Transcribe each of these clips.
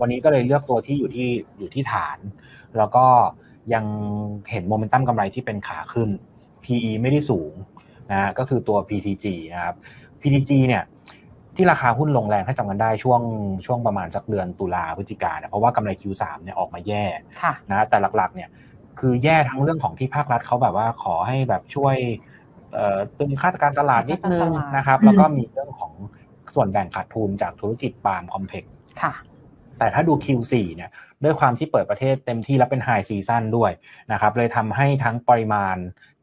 วันนี้ก็เลยเลือกตัวที่อยู่ที่อยู่ที่ฐาน แล้วก็ยังเห็นโมเมนตัมกำไรที่เป็นขาขึ้น PE ไม่ได้สูงนะก็คือตัว PTG นะครับ PTG เนี่ยที่ราคาหุ้นลงแรงถ้าจำกันได้ช่วงช่วงประมาณสักเดือนตุลาพฤศจิกาเนี่ยเพราะว่ากำไร Q3 เนี่ยออกมาแย่นะแต่หลักๆเนี่ยคือแย่ทั้งเรื่องของที่ภาครัฐเขาแบบว่าขอให้แบบช่วยตึงค่าการตลาดนิดนึงนะครับ แล้วก็มีเรื่องของ ส่วนแบ่งขาดทุนจากธุรกิจปาล์มคอมเพล็กซ์แต่ถ้าดู Q4 เนี่ยด้วยความที่เปิดประเทศเต็มที่และเป็นไฮซีซั่นด้วยนะครับเลยทำให้ทั้งปริมาณ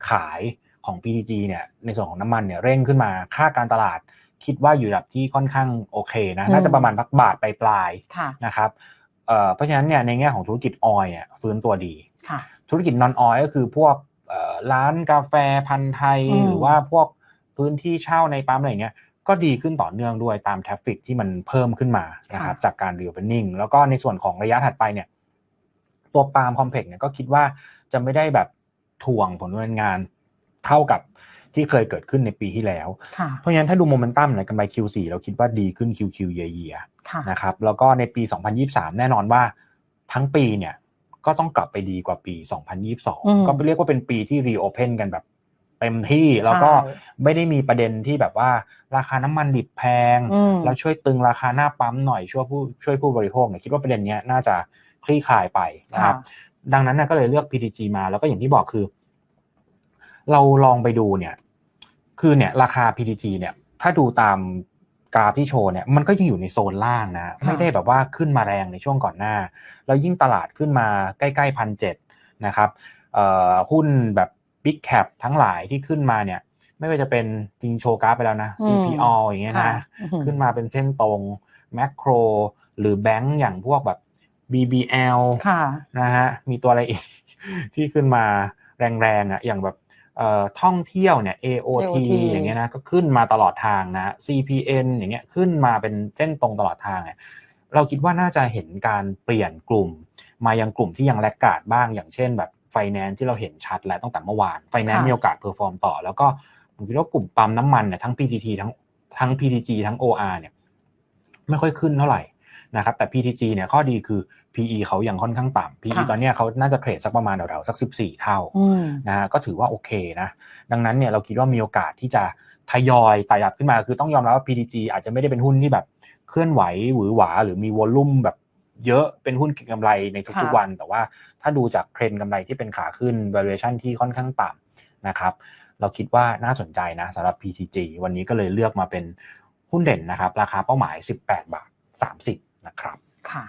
ขายของ PTG เนี่ยในส่วนของน้ำมันเนี่ยเร่งขึ้นมาค่าการตลาดคิดว่าอยู่ระดับที่ค่อนข้างโอเคนะน่าจะประมาณพักบาทปลายๆนะครับเพราะฉะนั้นเนี่ยในแง่ของธุรกิจออยเนี่ยฟื้นตัวดี ธุรกิจนอนออยก็คือพวกร้านกาแฟพันธ์ไทย หรือว่าพวกพื้นที่เช่าในปั๊มอะไรเงี้ย ก็ดีขึ้นต่อเนื่องด้วยตามทราฟฟิกที่มันเพิ่มขึ้นมานะครับจากการรีโอเปนนิ่งแล้วก็ในส่วนของระยะถัดไปเนี่ยตัวปาล์มคอมเพล็กซ์เนี่ยก็คิดว่าจะไม่ได้แบบถ่วงผลงานเท่ากับที่เคยเกิดขึ้นในปีที่แล้ว เพราะฉะนั้นถ้าดูโมเมนตัมในกำไร Q4 เราคิดว่าดีขึ้น QQ เยียๆนะครับแล้วก็ในปี 2023 แน่นอนว่าทั้งปีเนี่ยก็ต้องกลับไปดีกว่าปี 2022 ก็เรียกว่าเป็นปีที่รีโอเพนกันแบบ เต็มที่แล้วก็ไม่ได้มีประเด็นที่แบบว่า ราคาน้ำมันดิบแพง แล้วช่วยตึงราคาหน้าปั๊มหน่อยช่วยผู้ช่วยผู้บริโภคเนี่ยคิดว่าประเด็นนี้น่าจะคลี่คลายไปนะครับดังนั้นก็เลยเลือก PTG มาแล้วก็อย่างที่บอกคือ เราลองไปดูเนี่ย คือเนี่ย ราคา PTG เนี่ย ถ้าดูตามกราฟที่โชว์เนี่ยมันก็ยังอยู่ในโซนล่างนะไม่ได้แบบว่าขึ้นมาแรงในช่วงก่อนหน้า แล้วยิ่งตลาดขึ้นมาใกล้ๆพันเจ็ดนะครับหุ้นแบบ บิ๊กแคปทั้งหลายที่ขึ้นมาเนี่ย ไม่ว่าจะเป็นจริงโชว์กราฟไปแล้วนะ CPO อย่างเงี้ยนะ ขึ้นมาเป็นเส้นตรงแมคโครหรือแบงก์อย่างพวกแบบ BBL นะฮะมีตัวอะไรอีกที่ขึ้นมาแรงๆอะอย่างแบบท่องเที่ยวเนี่ย AOT อย่างเงี้ยนะก็ขึ้นมาตลอดทางนะ CPN อย่างเงี้ยขึ้นมาเป็นเส้นตรงตลอดทางเนี่ยเราคิดว่าน่าจะเห็นการเปลี่ยนกลุ่ม มายังกลุ่มที่ยังแลกกาดบ้าง อย่างเช่นแบบ ไฟแนนซ์ที่เราเห็นชัดแล้วตั้งแต่เมื่อวานไฟแนนซ์มีโอกาสเพอร์ฟอร์มต่อ แล้วก็ผมคิดว่ากลุ่มปั๊มน้ำมันเนี่ยทั้ง PTT ทั้งทั้ง PTG ทั้ง OR เนี่ยไม่ค่อยขึ้นเท่าไหร่นะครับแต่ PTG เนี่ยข้อดีคือ PE เขายังค่อนข้างต่ำ PE ตอนนี้เขาน่าจะเทรดสักประมาณแถวๆสัก 14 เท่านะฮะก็ถือว่าโอเคนะดังนั้นเนี่ยเราคิดว่ามีโอกาสที่จะทยอยไต่ระดับขึ้นมา คือต้องยอมรับว่า PTG อาจจะไม่ได้เป็นหุ้นที่แบบเคลื่อนไหวหวือหวา หรือมีวอลลุ่มแบบ เยอะเป็นหุ้นเก็งกำไรในทุกๆวัน แต่ว่าถ้าดูจากเทรนด์กำไรที่เป็นขาขึ้น valuation ที่ค่อนข้างต่ำนะครับ เราคิดว่าน่าสนใจนะสำหรับ PTG วันนี้ก็เลยเลือกมาเป็นหุ้นเด่นนะครับ ราคาเป้าหมาย 18 บาท 30 นะครับ ค่ะ